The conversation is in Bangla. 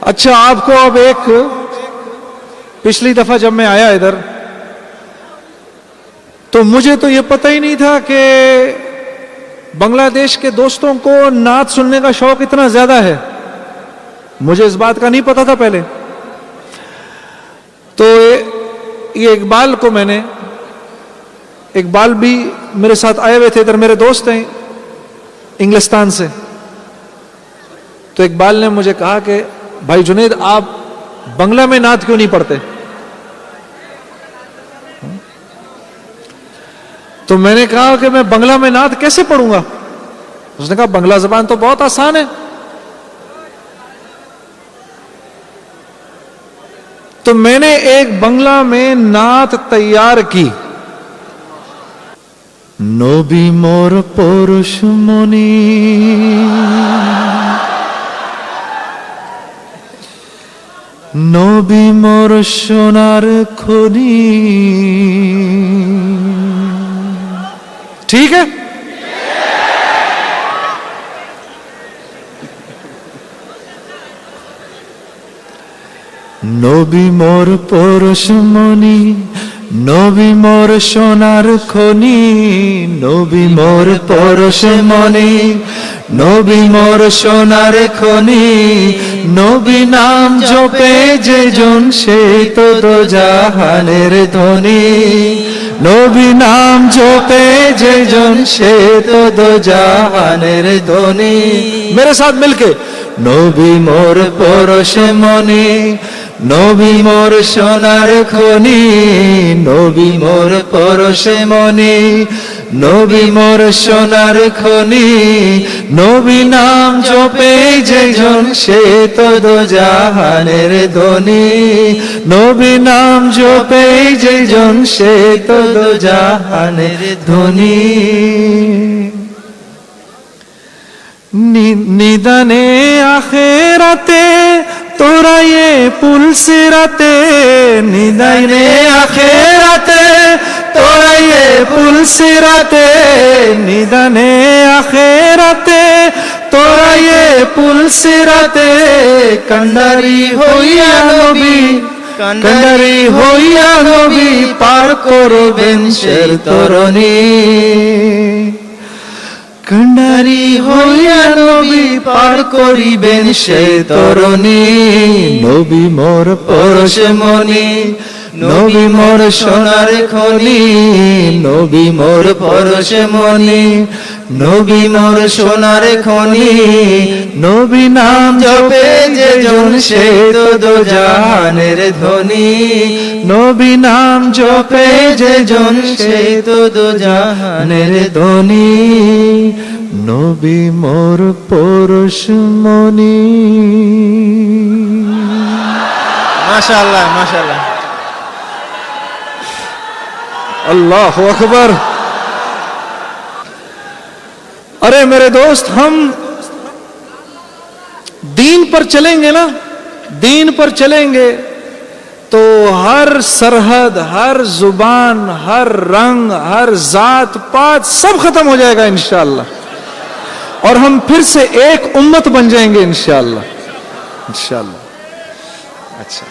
اچھا آپ کو اب ایک پچھلی دفعہ جب میں آیا ادھر، تو مجھے تو یہ پتہ ہی نہیں تھا کہ بنگلہ دیش کے دوستوں کو نعت سننے کا شوق اتنا زیادہ ہے۔ مجھے اس بات کا نہیں پتا تھا پہلے۔ تو یہ اقبال کو میں نے اقبال بھی میرے ساتھ آئے ہوئے تھے، ادھر میرے دوست ہیں انگلستان سے۔ تو اقبال نے مجھے کہا کہ بھائی جنید، آپ بنگلہ میں نعت کیوں نہیں پڑھتے؟ تو میں نے کہا کہ میں بنگلہ میں نعت کیسے پڑھوں گا؟ اس نے کہا، بنگلہ زبان تو بہت آسان ہے۔ تو میں نے ایک بنگلہ میں نعت تیار کی۔ নবী মোর পরশমণি নবী মোর সোনার খনি। ঠিক নবী মোর পরশমণি নবী মোর সোনার খনি নবী মোর পরশমণি নবী মোর সোনার খনি নবী নাম জপে যে জন সে তো জাহানের ধনী। নবী নাম জপে যে জন সে তো জাহানের ধনী। মেরে সাথ মিলকে। নবী মোর পরশে মনি নবী মোর সোনার খনি, নবী মোর পরশে মনি নবী মোর সোনার খনি, নবী নাম জপে যে জন, সে তো দো জাহানের ধনী। নবী নাম জপে যে জন, সে তো দো জাহানের ধনী। নিদানে আখেরাতে তোরা এ পুলসিরাতে নিদানে আখেরাতে। তোরা এ পুলসিরাতে নিদানে আখেরাতে। তোরা এ পুলসিরাতে কান্ডারি হইয়া নবী, কান্ডারি হইয়া নবী পার করবেন শের তরণী। কান্ডারি হইয়া নবী পার করিবেন সে তরণী। নবী মোর পরশে মনি নবী মোর সোনার খনি নবী মোর পরশে মনি নবী মোর সোনার খনি নবী নাম জপে যে জন সে তো দো জাহানের ধনী নবী নাম জপে যে জন সে তো দো জাহানের ধনী নবী মোর পরশমণি মাশাআল্লাহ মাশাআল্লাহ अल्लाह अकबर अरे मेरे दोस्त हम دین پر چلیں گے نا، دین پر چلیں گے تو ہر سرحد، ہر زبان، ہر رنگ، ہر ذات، پات سب ختم ہو جائے گا انشاءاللہ۔ اور ہم پھر سے ایک امت بن جائیں گے انشاءاللہ۔ انشاءاللہ۔ اچھا۔